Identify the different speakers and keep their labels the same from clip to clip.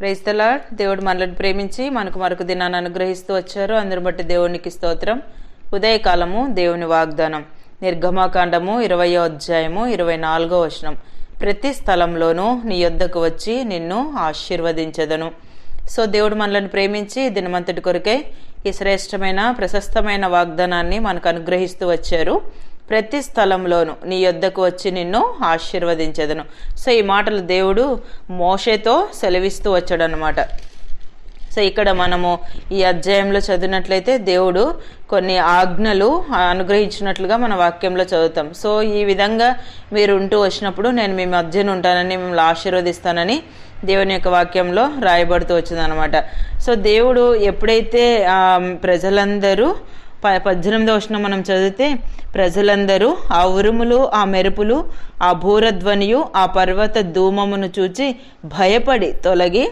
Speaker 1: ప్రైస్తలా దేవుడు మనల్ని ప్రేమించి మనకు మరొక దినాన్ని అనుగ్రహిస్తూ వచ్చారు. అందరి బట్టి దేవునికి స్తోత్రం. ఉదయకాలము దేవుని వాగ్దానం. నిర్గమాకాండము ఇరవయో అధ్యాయము ఇరవై నాలుగో వచనం. ప్రతి స్థలంలోనూ నీ యొద్దకు వచ్చి నిన్ను ఆశీర్వదించదను. సో దేవుడు మనల్ని ప్రేమించి దినమంతటి కొరకే ఈ శ్రేష్టమైన ప్రశస్తమైన వాగ్దానాన్ని మనకు అనుగ్రహిస్తూ వచ్చారు. ప్రతి స్థలంలోనూ నీ యొద్దకు వచ్చి నిన్ను ఆశీర్వదించదను. సో ఈ మాటలు దేవుడు మోషేతో సెలవిస్తూ వచ్చాడనమాట సో ఇక్కడ మనము ఈ అధ్యాయంలో చదివినట్లయితే దేవుడు కొన్ని ఆజ్ఞలు అనుగ్రహించినట్లుగా మన వాక్యంలో చదువుతాం. సో ఈ విధంగా మీరు ఉంటూ వచ్చినప్పుడు నేను మీ మధ్యన ఉంటానని మిమ్మల్ని ఆశీర్వదిస్తానని దేవుని యొక్క వాక్యంలో రాయబడుతూ వచ్చిందనమాట సో దేవుడు ఎప్పుడైతే ప్రజలందరూ ప పద్దెనిమిదవ వచనం మనం చదివితే ప్రజలందరూ ఆ ఉరుములు ఆ మెరుపులు ఆ భూరధ్వనియు ఆ పర్వత ధూమమును చూచి భయపడి తొలగి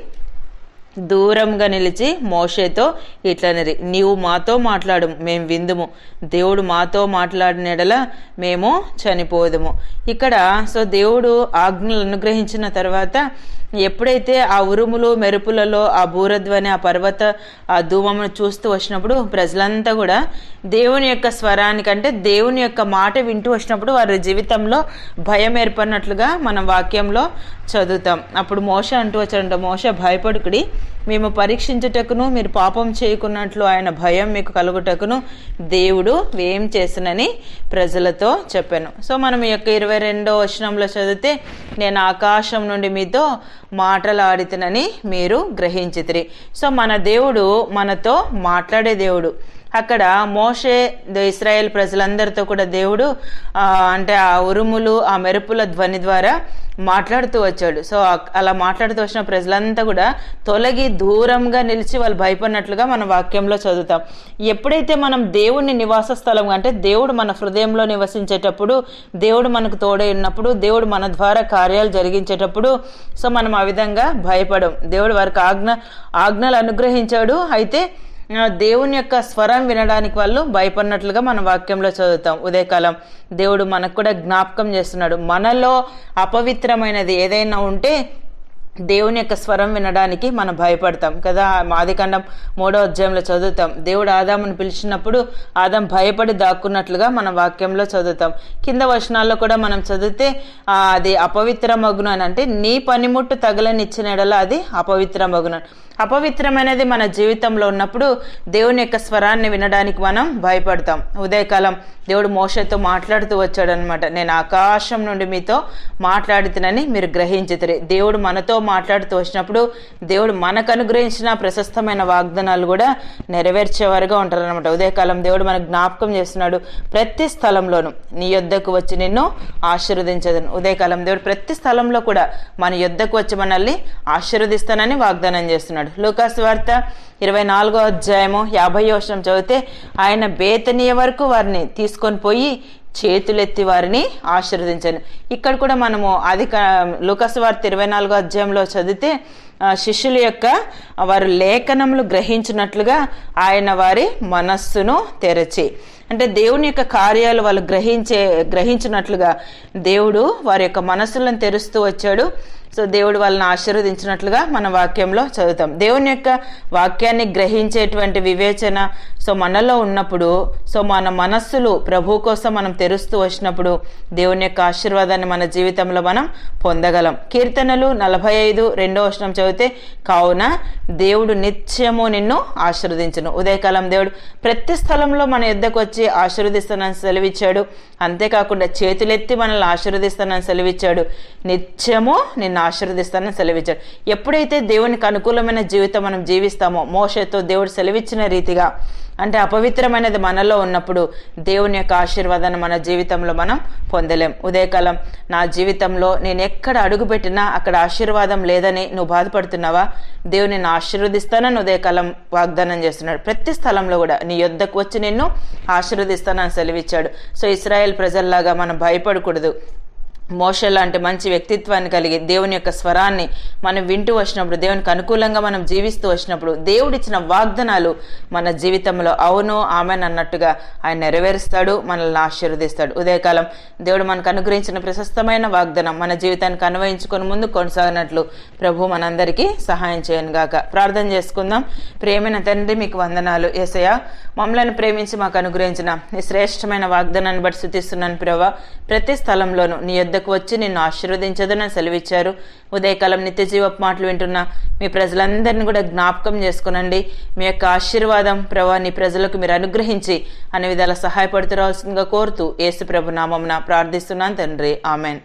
Speaker 1: దూరంగా నిలిచి మోషేతో ఇట్లనరి నీవు మాతో మాట్లాడు మేము విందుము. దేవుడు మాతో మాట్లాడిన ఎడల మేము చనిపోదుము. ఇక్కడ సో దేవుడు ఆజ్ఞలు అనుగ్రహించిన తర్వాత ఎప్పుడైతే ఆ ఉరుములు మెరుపులలో ఆ భూరధ్వని ఆ పర్వత ఆ ధూమమును చూస్తూ వచ్చినప్పుడు ప్రజలంతా కూడా దేవుని యొక్క స్వరానికంటే దేవుని యొక్క మాట వింటూ వచ్చినప్పుడు వారి జీవితంలో భయం ఏర్పడినట్లుగా మనం వాక్యంలో చదువుతాం. అప్పుడు మోస అంటూ వచ్చాడంట మోస భయపడుకుడి. మేము పరీక్షించుటకును మీరు పాపం చేయకున్నట్లు ఆయన భయం మీకు కలుగుటకును దేవుడు ఏం చేసినని ప్రజలతో చెప్పాను. సో మనం ఈ యొక్క ఇరవై రెండో వచనంలో చదివితే నేను ఆకాశం నుండి మీతో మాటలాడితనని మీరు గ్రహించితిరి. సో మన దేవుడు మనతో మాట్లాడే దేవుడు. అక్కడ మోషే ద- ఇస్రాయేల్ ప్రజలందరితో కూడా దేవుడు అంటే ఆ ఉరుములు ఆ మెరుపుల ధ్వని ద్వారా మాట్లాడుతూ వచ్చాడు. సో అలా మాట్లాడుతూ వచ్చిన ప్రజలంతా కూడా తొలగి దూరంగా నిలిచి వాళ్ళు భయపడినట్లుగా మన వాక్యంలో చదువుతాం. ఎప్పుడైతే మనం దేవుని నివాస స్థలం అంటే దేవుడు మన హృదయంలో నివసించేటప్పుడు దేవుడు మనకు తోడై ఉన్నప్పుడు దేవుడు మన ద్వారా కార్యాలు జరిగించేటప్పుడు సో మనం ఆ విధంగా భయపడం. దేవుడు వారికి ఆజ్ఞ ఆజ్ఞలు అనుగ్రహించాడు. అయితే దేవుని యొక్క స్వరం వినడానికి వాళ్ళు భయపడినట్లుగా మన వాక్యంలో చదువుతాం. ఉదయకాలం దేవుడు మనకు కూడా జ్ఞాపకం చేస్తున్నాడు. మనలో అపవిత్రమైనది ఏదైనా ఉంటే దేవుని యొక్క స్వరం వినడానికి మనం భయపడతాం కదా? మాదికాండం మూడో అధ్యాయంలో చదువుతాం. దేవుడు ఆదామును పిలిచినప్పుడు ఆదాం భయపడి దాక్కున్నట్లుగా మనం వాక్యంలో చదువుతాం. కింద వచనాల్లో కూడా మనం చదివితే అది అపవిత్ర మగును అని అంటే నీ పనిముట్టు తగలనిచ్చిన ఎడల అది అపవిత్ర మగును అపవిత్రమైనది మన జీవితంలో ఉన్నప్పుడు దేవుని యొక్క స్వరాన్ని వినడానికి మనం భయపడతాం. ఉదయకాలం దేవుడు మోసతో మాట్లాడుతూ వచ్చాడనమాట నేను ఆకాశం నుండి మీతో మాట్లాడుతునని మీరు గ్రహించుతారు. దేవుడు మనతో మాట్లాడుతూ వచ్చినప్పుడు దేవుడు మనకు అనుగ్రహించిన ప్రశస్తమైన వాగ్దానాలు కూడా నెరవేర్చేవారుగా ఉంటారనమాట ఉదయకాలం దేవుడు మనకు జ్ఞాపకం చేస్తున్నాడు ప్రతి స్థలంలోనూ నీ యొద్దకు వచ్చి నిన్ను ఆశీర్వదించదను. ఉదయకాలం దేవుడు ప్రతి స్థలంలో కూడా మన యొద్దకు వచ్చి మనల్ని ఆశీర్వదిస్తానని వాగ్దానం చేస్తున్నాడు. లోకాస్ వార్త ఇరవై నాలుగో అధ్యాయము యాభై వర్షం చదివితే ఆయన బేతనీయ వరకు వారిని తీసుకొని పోయి చేతులెత్తి వారిని ఆశీర్వదించాను. ఇక్కడ కూడా మనము అది లుకస్ వార్త ఇరవై నాలుగో అధ్యాయంలో చదివితే శిష్యుల యొక్క వారు లేఖనములు గ్రహించినట్లుగా ఆయన వారి మనస్సును తెరచి. అంటే దేవుని యొక్క కార్యాలు వాళ్ళు గ్రహించే గ్రహించినట్లుగా దేవుడు వారి యొక్క మనస్సులను తెరుస్తూ వచ్చాడు. సో దేవుడు వాళ్ళని ఆశీర్వదించినట్లుగా మన వాక్యంలో చదువుతాం. దేవుని యొక్క వాక్యాన్ని గ్రహించేటువంటి వివేచన సో మనలో ఉన్నప్పుడు సో మన మనస్సులు ప్రభు కోసం మనం తెరుస్తూ వచ్చినప్పుడు దేవుని యొక్క ఆశీర్వాదాన్ని మన జీవితంలో మనం పొందగలం. కీర్తనలు నలభై ఐదు రెండో వచనం చదివితే కావున దేవుడు నిత్యము నిన్ను ఆశీర్వదించను. ఉదయకాలం దేవుడు ప్రతి స్థలంలో మన యుద్ధకు వచ్చి ఆశీర్వదిస్తానని సెలవిచ్చాడు. అంతేకాకుండా చేతులెత్తి మనల్ని ఆశీర్వదిస్తానని సెలవిచ్చాడు. నిత్యము నిన్ను ఆశీర్వదిస్తానని సెలవిచ్చాడు. ఎప్పుడైతే దేవునికి అనుకూలమైన జీవితం మనం జీవిస్తామో మోషతో దేవుడు సెలవిచ్చిన రీతిగా అంటే అపవిత్రమైనది మనలో ఉన్నప్పుడు దేవుని యొక్క ఆశీర్వాదాన్ని మన జీవితంలో మనం పొందలేం. ఉదయకాలం నా జీవితంలో నేను ఎక్కడ అడుగుపెట్టినా అక్కడ ఆశీర్వాదం లేదని నువ్వు బాధపడుతున్నావా? దేవుని నేను ఆశీర్వదిస్తానని ఉదయకాలం వాగ్దానం చేస్తున్నాడు. ప్రతి స్థలంలో కూడా నీ యొద్దకు వచ్చి నిన్ను ఆశీర్వదిస్తానని సెలవిచ్చాడు. సో ఇస్రాయేల్ ప్రజల్లాగా మనం భయపడకూడదు. మోష లాంటి మంచి వ్యక్తిత్వాన్ని కలిగి దేవుని యొక్క స్వరాన్ని మనం వింటూ వచ్చినప్పుడు దేవునికి అనుకూలంగా మనం జీవిస్తూ వచ్చినప్పుడు దేవుడిచ్చిన వాగ్దానాలు మన జీవితంలో అవును ఆమెను అన్నట్టుగా ఆయన నెరవేరుస్తాడు మనల్ని ఆశీర్వదిస్తాడు. ఉదయకాలం దేవుడు మనకు అనుగ్రహించిన ప్రశస్తమైన వాగ్దానం మన జీవితానికి అన్వయించుకొని ముందు కొనసాగినట్లు ప్రభు మనందరికీ సహాయం చేయను గాక. ప్రార్థన చేసుకుందాం. ప్రేమైన తండ్రి మీకు వందనాలు. ఏసయ్య మమ్మల్ని ప్రేమించి మాకు అనుగ్రహించిన ఈ శ్రేష్టమైన వాగ్దానాన్ని బట్టి శుతిస్తున్నాను ప్రభా. ప్రతి స్థలంలోనూ నీ యొద్దకు వచ్చి నిన్ను ఆశీర్వదించదని సెలవిచ్చారు. ఉదయకాలం నిత్య జీవపు మాటలు వింటున్న మీ ప్రజలందరినీ కూడా జ్ఞాపకం చేసుకునండి. మీ యొక్క ఆశీర్వాదం ప్రభా నీ ప్రజలకు మీరు అనుగ్రహించి అన్ని విధాల సహాయపడుతూ రావాల్సిందిగా కోరుతూ యేసు ప్రభు నామమున ప్రార్థిస్తున్నాను తండ్రి. ఆమెన్.